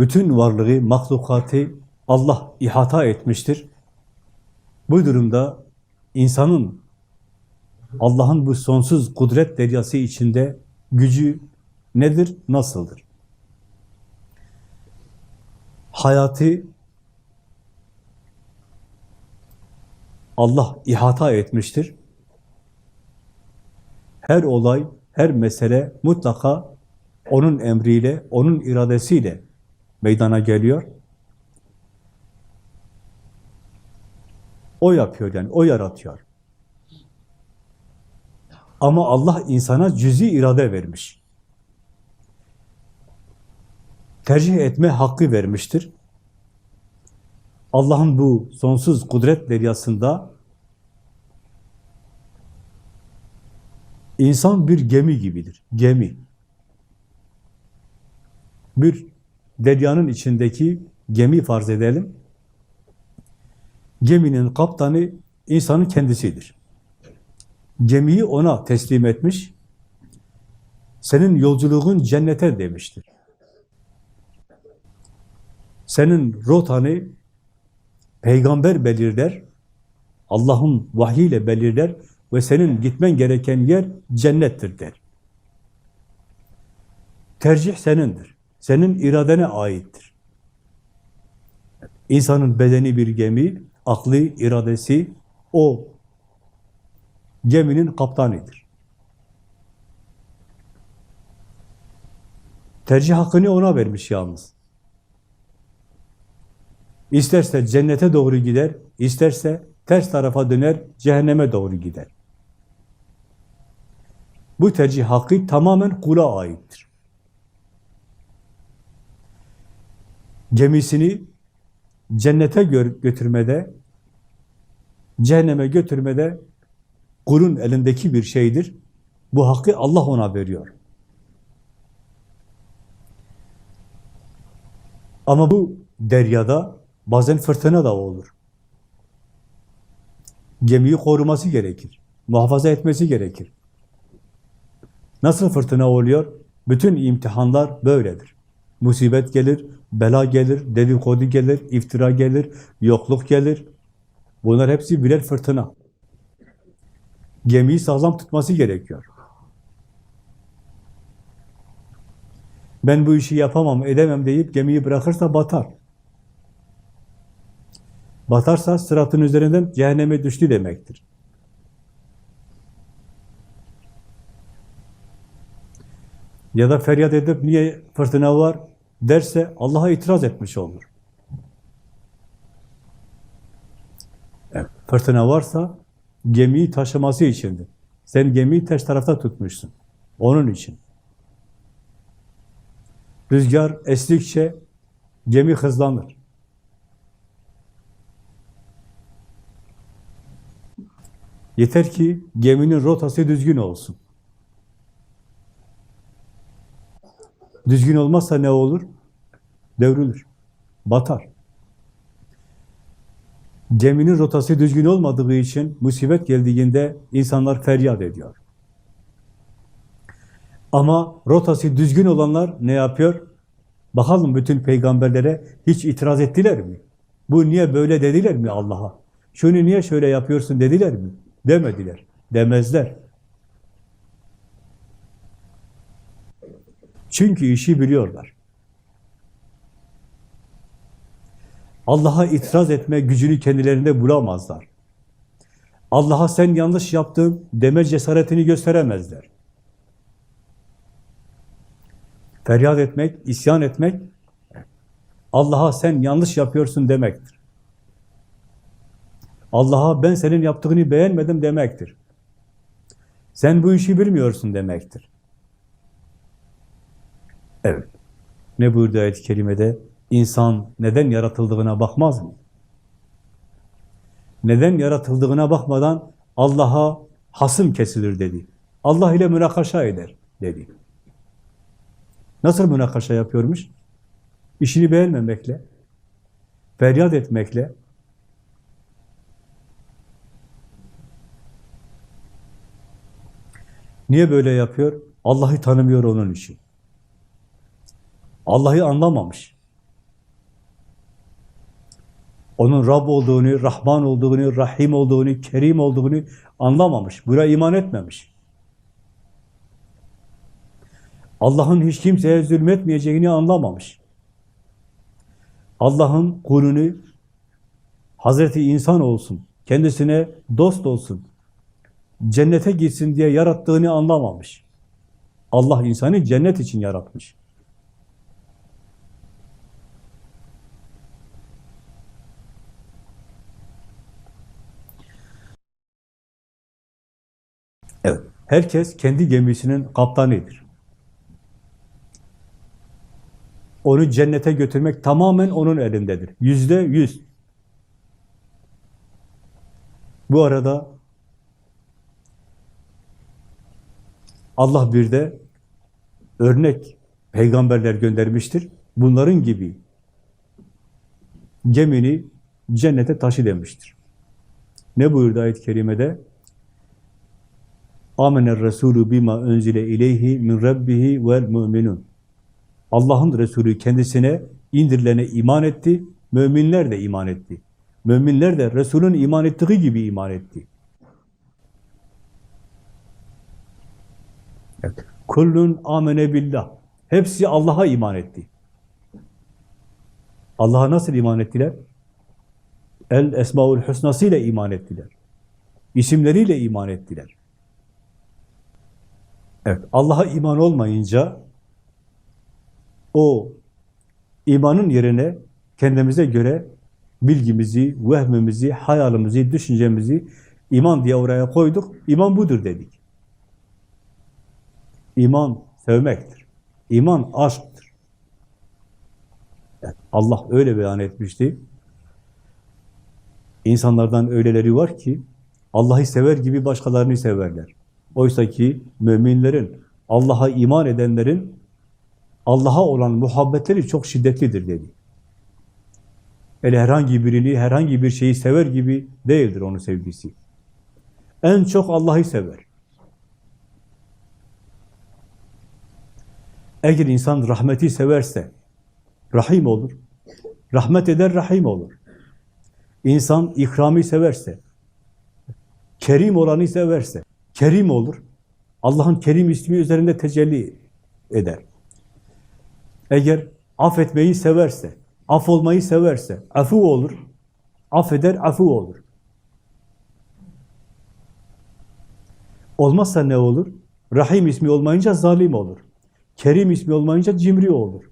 Bütün varlığı, mahlukatı Allah ihata etmiştir. Bu durumda insanın Allah'ın bu sonsuz kudret deryası içinde gücü nedir, nasıldır? Hayatı Allah ihata etmiştir. Her olay, her mesele mutlaka onun emriyle, onun iradesiyle meydana geliyor. O yapıyor yani, o yaratıyor. Ama Allah insana cüzi irade vermiş. Tercih etme hakkı vermiştir. Allah'ın bu sonsuz kudret deryasında insan bir gemi gibidir. Gemi. Bir deryanın içindeki gemi farz edelim. Geminin kaptanı insanın kendisidir. Gemiyi ona teslim etmiş. Senin yolculuğun cennete demiştir. Senin rotanı peygamber belirler, Allah'ın vahyiyle belirler ve senin gitmen gereken yer cennettir der. Tercih senindir. Senin iradene aittir. İnsanın bedeni bir gemi, aklı, iradesi o geminin kaptanıdır. Tercih hakkını ona vermiş yalnız. İsterse cennete doğru gider, isterse ters tarafa döner, cehenneme doğru gider. Bu tercih hakkı tamamen kula aittir. Gemisini cennete gö- götürmede, cehenneme götürmede kulun elindeki bir şeydir. Bu hakkı Allah ona veriyor. Ama bu deryada bazen fırtına da olur. Gemiyi koruması gerekir. Muhafaza etmesi gerekir. Nasıl fırtına oluyor? Bütün imtihanlar böyledir. Musibet gelir, bela gelir, dedikodu gelir, iftira gelir, yokluk gelir. Bunlar hepsi birer fırtına. Gemiyi sağlam tutması gerekiyor. Ben bu işi yapamam, edemem deyip gemiyi bırakırsa batar. Batarsa sıratın üzerinden cehenneme düştü demektir. Ya da feryat edip niye fırtına var derse Allah'a itiraz etmiş olur. Evet, fırtına varsa gemiyi taşıması içindir. Sen gemiyi ters tarafta tutmuşsun. Onun için. Rüzgar estikçe gemi hızlanır. Yeter ki geminin rotası düzgün olsun. Düzgün olmazsa ne olur? Devrülür. Batar. Geminin rotası düzgün olmadığı için musibet geldiğinde insanlar feryat ediyor. Ama rotası düzgün olanlar ne yapıyor? Bakalım bütün peygamberlere hiç itiraz ettiler mi? Bu niye böyle dediler mi Allah'a? Şunu niye şöyle yapıyorsun dediler mi? Demediler. Demezler. Çünkü işi biliyorlar. Allah'a itiraz etme gücünü kendilerinde bulamazlar. Allah'a sen yanlış yaptın deme cesaretini gösteremezler. Feryat etmek, isyan etmek, Allah'a sen yanlış yapıyorsun demektir. Allah'a ben senin yaptığını beğenmedim demektir. Sen bu işi bilmiyorsun demektir. Evet. Ne buyurdu ayet-i kerimede? İnsan neden yaratıldığına bakmaz mı? Neden yaratıldığına bakmadan Allah'a hasım kesilir dedi. Allah ile münakaşa eder dedi. Nasıl münakaşa yapıyormuş? İşini beğenmemekle, feryat etmekle, Niye böyle yapıyor? Allah'ı tanımıyor onun için. Allah'ı anlamamış. Onun Rab olduğunu, Rahman olduğunu, Rahim olduğunu, Kerim olduğunu anlamamış. Buna iman etmemiş. Allah'ın hiç kimseye zulmetmeyeceğini anlamamış. Allah'ın kulunu Hazreti insan olsun, kendisine dost olsun, cennete gitsin diye yarattığını anlamamış. Allah insanı cennet için yaratmış. Evet, herkes kendi gemisinin kaptanıdır. Onu cennete götürmek tamamen onun elindedir. Yüzde yüz. Bu arada Allah bir de örnek peygamberler göndermiştir. Bunların gibi gemini cennete taşı demiştir. Ne buyurdu ayet-i kerimede? Amener Resulü bima önzile ileyhi min rabbihi vel müminun. Allah'ın Resulü kendisine indirilene iman etti, müminler de iman etti. Müminler de Resul'ün iman ettiği gibi iman etti. Kullun amene billah. Hepsi Allah'a iman etti. Allah'a nasıl iman ettiler? El Esmaül Hüsnası ile iman ettiler. İsimleriyle iman ettiler. Evet, Allah'a iman olmayınca o imanın yerine kendimize göre bilgimizi, vehmimizi, hayalimizi, düşüncemizi iman diye oraya koyduk. İman budur dedik. İman sevmektir. İman aşktır. Evet, Allah öyle beyan etmişti. İnsanlardan öyleleri var ki Allah'ı sever gibi başkalarını severler. Oysa ki müminlerin, Allah'a iman edenlerin Allah'a olan muhabbetleri çok şiddetlidir dedi. Öyle herhangi birini, herhangi bir şeyi sever gibi değildir onun sevgisi. En çok Allah'ı sever. Eğer insan rahmeti severse, rahim olur. Rahmet eder, rahim olur. İnsan ikramı severse, kerim olanı severse, kerim olur. Allah'ın kerim ismi üzerinde tecelli eder. Eğer affetmeyi severse, af olmayı severse, afu olur. Affeder, afu olur. Olmazsa ne olur? Rahim ismi olmayınca zalim olur. Kerim ismi olmayınca cimri olur.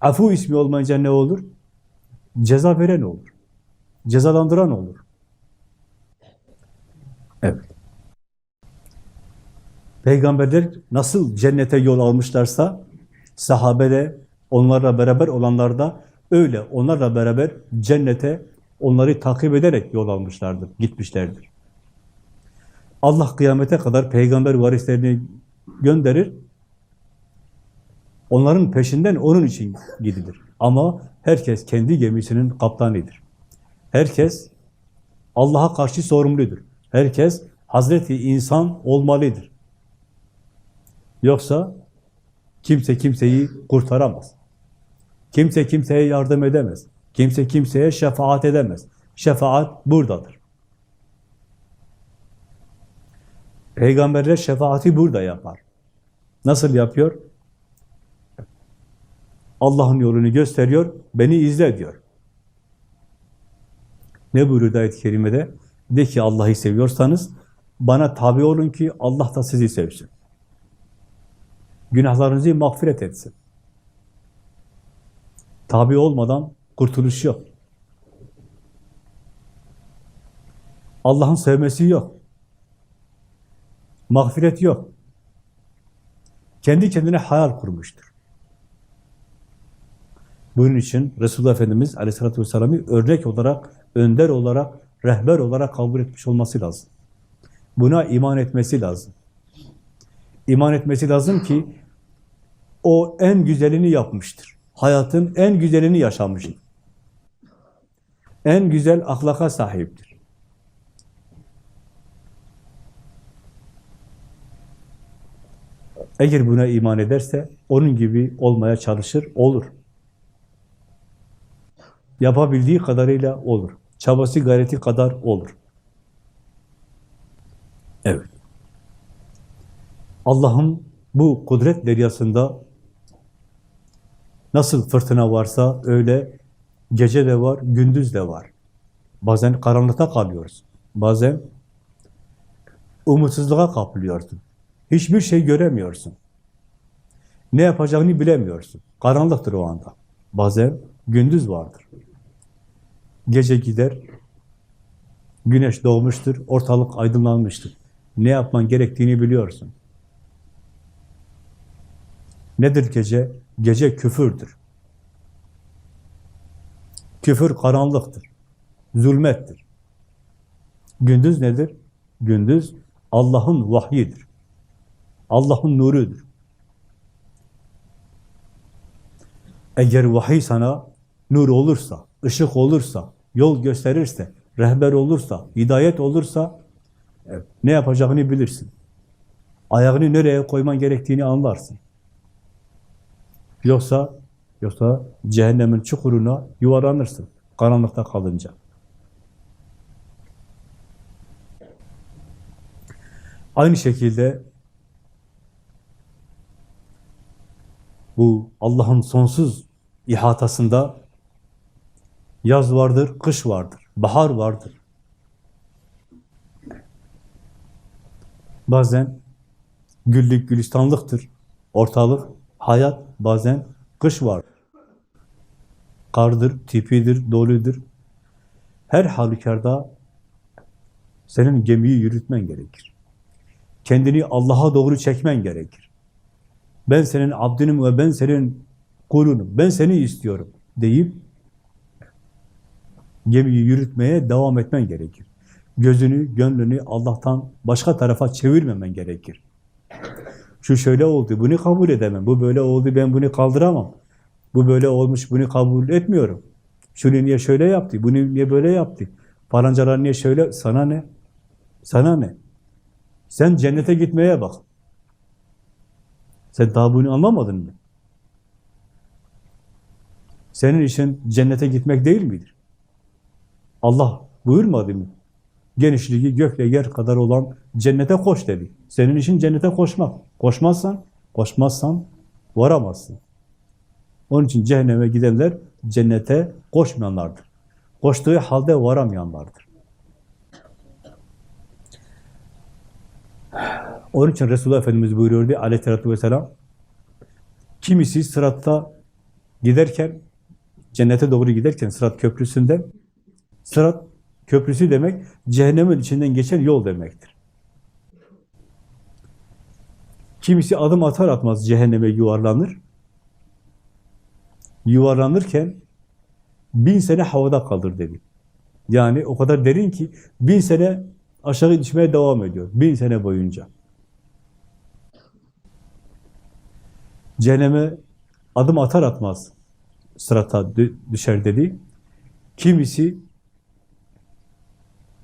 Afu ismi olmayınca ne olur? Ceza veren olur. Cezalandıran olur. Evet. Peygamberler nasıl cennete yol almışlarsa sahabe de onlarla beraber olanlar da öyle onlarla beraber cennete onları takip ederek yol almışlardır, gitmişlerdir. Allah kıyamete kadar peygamber varislerini gönderir. Onların peşinden onun için gidilir. Ama herkes kendi gemisinin kaptanıdır. Herkes Allah'a karşı sorumludur. Herkes Hazreti insan olmalıdır. Yoksa kimse kimseyi kurtaramaz. Kimse kimseye yardım edemez. Kimse kimseye şefaat edemez. Şefaat buradadır. Peygamberler şefaati burada yapar. Nasıl yapıyor? Allah'ın yolunu gösteriyor, beni izle diyor. Ne buyuruyor ayet-i kerimede? De ki Allah'ı seviyorsanız bana tabi olun ki Allah da sizi sevsin. Günahlarınızı mağfiret etsin. Tabi olmadan kurtuluş yok. Allah'ın sevmesi yok. Mağfiret yok. Kendi kendine hayal kurmuştur. Bunun için Resulullah Efendimiz Aleyhisselatü Vesselam'ı örnek olarak, önder olarak, rehber olarak kabul etmiş olması lazım. Buna iman etmesi lazım. İman etmesi lazım ki o en güzelini yapmıştır. Hayatın en güzelini yaşamıştır. En güzel ahlaka sahiptir. Eğer buna iman ederse onun gibi olmaya çalışır, olur. Yapabildiği kadarıyla olur. Çabası gayreti kadar olur. Evet. Allah'ın bu kudret deryasında nasıl fırtına varsa öyle gece de var, gündüz de var. Bazen karanlıkta kalıyoruz. Bazen umutsuzluğa kapılıyorsun. Hiçbir şey göremiyorsun. Ne yapacağını bilemiyorsun. Karanlıktır o anda. Bazen gündüz vardır. Gece gider, güneş doğmuştur, ortalık aydınlanmıştır. Ne yapman gerektiğini biliyorsun. Nedir gece? Gece küfürdür. Küfür karanlıktır. Zulmettir. Gündüz nedir? Gündüz Allah'ın vahyidir. Allah'ın nurudur. Eğer vahiy sana nur olursa, ışık olursa, yol gösterirse, rehber olursa, hidayet olursa evet, ne yapacağını bilirsin. Ayağını nereye koyman gerektiğini anlarsın. Yoksa yoksa cehennemin çukuruna yuvarlanırsın karanlıkta kalınca. Aynı şekilde bu Allah'ın sonsuz ihatasında yaz vardır, kış vardır, bahar vardır. Bazen güllük gülistanlıktır ortalık, hayat bazen kış var. Kardır, tipidir, doludur. Her halükarda senin gemiyi yürütmen gerekir. Kendini Allah'a doğru çekmen gerekir. Ben senin abdinim ve ben senin kulunum, ben seni istiyorum deyip gemiyi yürütmeye devam etmen gerekir. Gözünü, gönlünü Allah'tan başka tarafa çevirmemen gerekir. Şu şöyle oldu, bunu kabul edemem. Bu böyle oldu, ben bunu kaldıramam. Bu böyle olmuş, bunu kabul etmiyorum. Şunu niye şöyle yaptı, bunu niye böyle yaptı? Falancalar niye şöyle, sana ne? Sana ne? Sen cennete gitmeye bak. Sen daha bunu anlamadın mı? Senin işin cennete gitmek değil midir? Allah buyurmadı mı? Genişliği gökle yer kadar olan cennete koş dedi. Senin işin cennete koşmak. Koşmazsan, koşmazsan varamazsın. Onun için cehenneme gidenler cennete koşmayanlardır. Koştuğu halde varamayanlardır. Onun için Resulullah Efendimiz buyuruyordu aleyhissalatü vesselam, kimisi sıratta giderken, cennete doğru giderken sırat köprüsünde, sırat köprüsü demek, cehennemin içinden geçen yol demektir. Kimisi adım atar atmaz cehenneme yuvarlanır. Yuvarlanırken bin sene havada kalır dedi. Yani o kadar derin ki bin sene aşağı düşmeye devam ediyor. Bin sene boyunca. Cehenneme adım atar atmaz sırata düşer dedi. Kimisi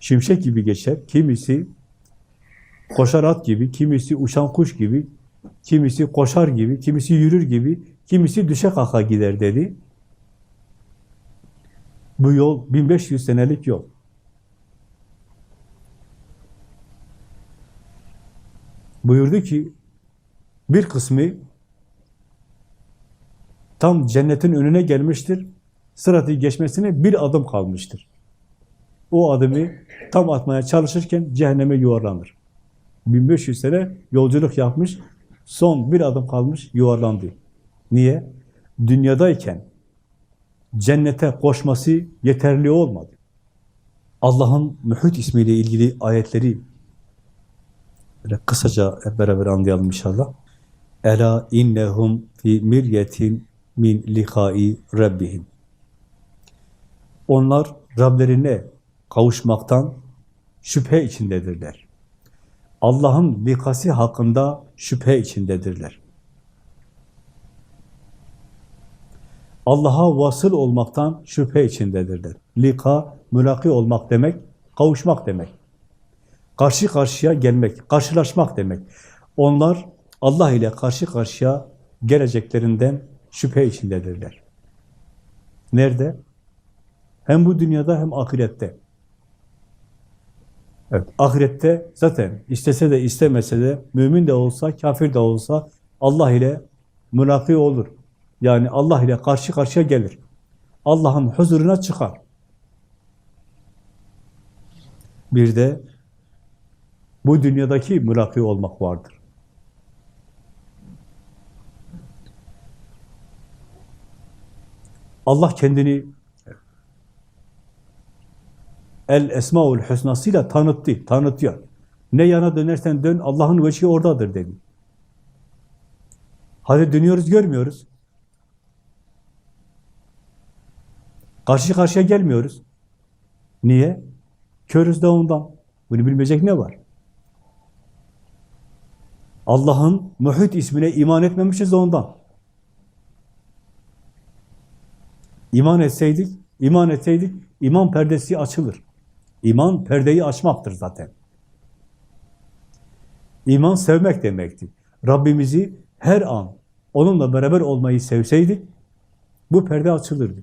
şimşek gibi geçer, kimisi koşar at gibi, kimisi uçan kuş gibi, kimisi koşar gibi, kimisi yürür gibi, kimisi düşe kalka gider dedi. Bu yol 1500 senelik yol. Buyurdu ki bir kısmı tam cennetin önüne gelmiştir. Sıratı geçmesine bir adım kalmıştır. O adımı tam atmaya çalışırken cehenneme yuvarlanır. 1500 sene yolculuk yapmış, son bir adım kalmış, yuvarlandı. Niye? Dünyadayken cennete koşması yeterli olmadı. Allah'ın Mühüt ismiyle ilgili ayetleri böyle kısaca hep beraber anlayalım inşallah. Ela innehum fi miryetin min likai rabbihim. Onlar Rablerine kavuşmaktan şüphe içindedirler. Allah'ın likası hakkında şüphe içindedirler. Allah'a vasıl olmaktan şüphe içindedirler. Lika, mülaki olmak demek, kavuşmak demek. Karşı karşıya gelmek, karşılaşmak demek. Onlar Allah ile karşı karşıya geleceklerinden şüphe içindedirler. Nerede? Hem bu dünyada hem ahirette. Evet, ahirette zaten istese de istemese de, mümin de olsa, kafir de olsa Allah ile mülaki olur. Yani Allah ile karşı karşıya gelir. Allah'ın huzuruna çıkar. Bir de bu dünyadaki mülaki olmak vardır. Allah kendini El Esmaül Hüsnasıyla tanıttı, tanıtıyor. Ne yana dönersen dön, Allah'ın veçhi oradadır dedi. Hadi dönüyoruz, görmüyoruz. Karşı karşıya gelmiyoruz. Niye? Körüz de ondan. Bunu bilmeyecek ne var? Allah'ın muhit ismine iman etmemişiz ondan. İman etseydik, iman etseydik, iman perdesi açılır. İman perdeyi açmaktır zaten. İman sevmek demektir. Rabbimizi her an onunla beraber olmayı sevseydik, bu perde açılırdı.